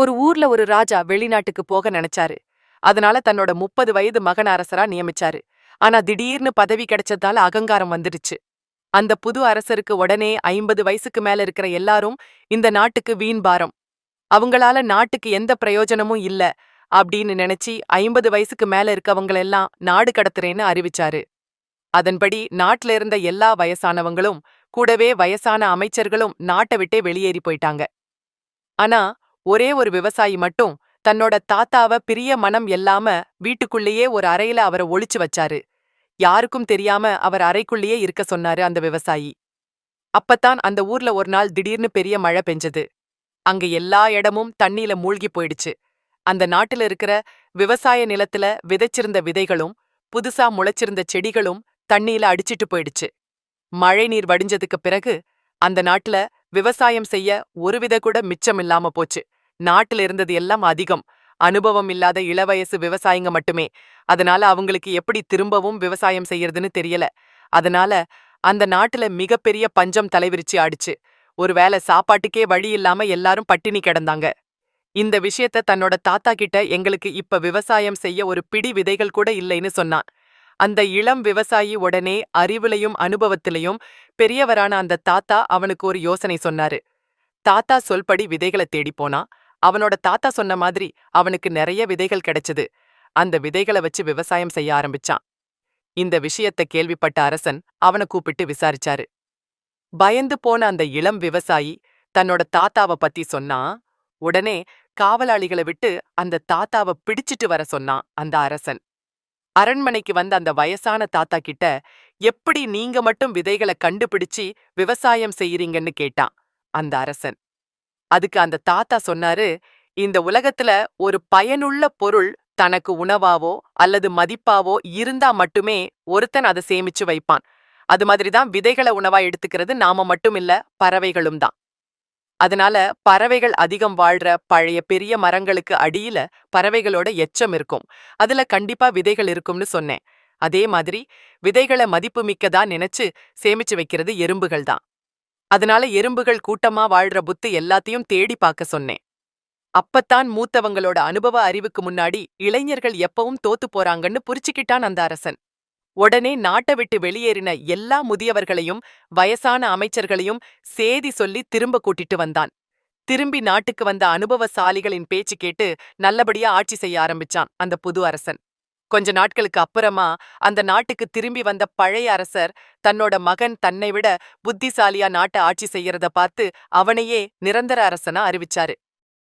ஒரு ஊர்ல ஒரு ராஜா வெளிநாட்டுக்கு போக நினைச்சாரு. அதனால தன்னோட முப்பது வயது மகன் அரசரா நியமிச்சாரு. ஆனா திடீர்னு பதவி கிடைச்சதால அகங்காரம் வந்துடுச்சு. அந்த புது அரசருக்கு உடனே ஐம்பது வயசுக்கு மேல இருக்கிற எல்லாரும் இந்த நாட்டுக்கு வீண் பாரம். அவங்களால நாட்டுக்கு எந்த பிரயோஜனமும் இல்ல அப்படின்னு நினைச்சி ஐம்பது வயசுக்கு மேல இருக்கவங்களெல்லாம் நாடு கடத்துறேன்னு அறிவிச்சாரு. அதன்படி நாட்டுல இருந்த எல்லா வயசானவங்களும் கூடவே வயசான அமைச்சர்களும் நாட்டை விட்டே வெளியேறி போயிட்டாங்க. ஆனா ஒரே ஒரு விவசாயி மட்டும் தன்னோட தாத்தாவ பிரிய மனம் எல்லாம வீட்டுக்குள்ளேயே ஒரு அறையில அவரை ஒளிச்சு வச்சாரு. யாருக்கும் தெரியாம அவர் அறைக்குள்ளேயே இருக்க சொன்னாரு அந்த விவசாயி. அப்பத்தான் அந்த ஊர்ல ஒரு நாள் திடீர்னு பெரிய மழை பெஞ்சது. அங்க எல்லா இடமும் தண்ணியில மூழ்கி போயிடுச்சு. அந்த நாட்டுல இருக்கிற விவசாய நிலத்துல விதைச்சிருந்த விதைகளும் புதுசா முளைச்சிருந்த செடிகளும் தண்ணியில அடிச்சிட்டு போயிடுச்சு. மழை நீர் வடிஞ்சதுக்கு பிறகு அந்த நாட்டுல விவசாயம் செய்ய ஒரு வித கூட மிச்சமில்லாம போச்சு. நாட்டுல இருந்தது எல்லாம் அதிகம். அனுபவம் இல்லாத இளவயசு விவசாயிங்க மட்டுமே. அதனால அவங்களுக்கு எப்படி திரும்பவும் விவசாயம் செய்யறதுன்னு தெரியல. அதனால அந்த நாட்டுல மிகப்பெரிய பஞ்சம் தலைவிரிச்சு ஆடிச்சு. ஒருவேளை சாப்பாட்டுக்கே வழி இல்லாம எல்லாரும் பட்டினி கிடந்தாங்க. இந்த விஷயத்த தன்னோட தாத்தா கிட்ட எங்களுக்கு இப்ப விவசாயம் செய்ய ஒரு பிடி விதைகள் கூட இல்லைன்னு சொன்னான். அந்த இளம் விவசாயி உடனே அறிவுலையும் அனுபவத்திலையும் பெரியவரான அந்த தாத்தா அவனுக்கு ஒரு யோசனை சொன்னாரு. தாத்தா சொல்படி விதைகளை தேடி போனா அவனோட தாத்தா சொன்ன மாதிரி அவனுக்கு நிறைய விதைகள் கிடைச்சது. அந்த விதைகளை வச்சு விவசாயம் செய்ய ஆரம்பிச்சான். இந்த விஷயத்த கேள்விப்பட்ட அரசன் அவனை கூப்பிட்டு விசாரிச்சாரு. பயந்து போன அந்த இளம் விவசாயி தன்னோட தாத்தாவ பத்தி சொன்னா உடனே காவலாளிகளை விட்டு அந்த தாத்தாவ பிடிச்சிட்டு வர சொன்னான் அந்த அரசன். அரண்மனைக்கு வந்த அந்த வயசான தாத்தா கிட்ட எப்படி நீங்க மட்டும் விதைகளை கண்டுபிடிச்சு விவசாயம் செய்யறீங்கன்னு கேட்டான் அந்த அரசன். அதுக்கு அந்த தாத்தா சொன்னாரு இந்த உலகத்துல ஒரு பயனுள்ள பொருள் தனக்கு உணவாவோ அல்லது மதிப்பாவோ இருந்தா மட்டுமே ஒருத்தன் அதை சேமிச்சு வைப்பான். அது மாதிரிதான் விதைகளை உணவா எடுத்துக்கிறது நாம மட்டும் இல்ல பறவைகளும் தான். அதனால பறவைகள் அதிகம் வாழ்ற பழைய பெரிய மரங்களுக்கு அடியில பறவைகளோட எச்சம் இருக்கும். அதுல கண்டிப்பா விதைகள் இருக்கும்னு சொன்னேன். அதே மாதிரி விதைகளை மதிப்புமிக்கதா நினைச்சு சேமிச்சு வைக்கிறது எறும்புகள் தான். அதனால எறும்புகள் கூட்டமா வாழ்ற புத்து எல்லாத்தையும் தேடி பார்க்க சொன்னேன். அப்பத்தான் மூத்தவங்களோட அனுபவ அறிவுக்கு முன்னாடி இளைஞர்கள் எப்பவும் தோத்து போறாங்கன்னு புரிச்சுக்கிட்டான் அந்த அரசன். உடனே நாட்டை விட்டு வெளியேறின எல்லா முதியவர்களையும் வயசான அமைச்சர்களையும் சேதி சொல்லி திரும்ப கூட்டிட்டு வந்தான். திரும்பி நாட்டுக்கு வந்த அனுபவசாலிகளின் பேச்சு கேட்டு நல்லபடியா ஆட்சி செய்ய ஆரம்பிச்சான் அந்த புது அரசன். கொஞ்ச நாட்களுக்கு அப்புறமா அந்த நாட்டுக்கு திரும்பி வந்த பழைய அரசர் தன்னோட மகன் தன்னை விட புத்திசாலியா நாட்டை ஆட்சி செய்யறத பார்த்து அவனையே நிரந்தர அரசனா அறிவிச்சாரு.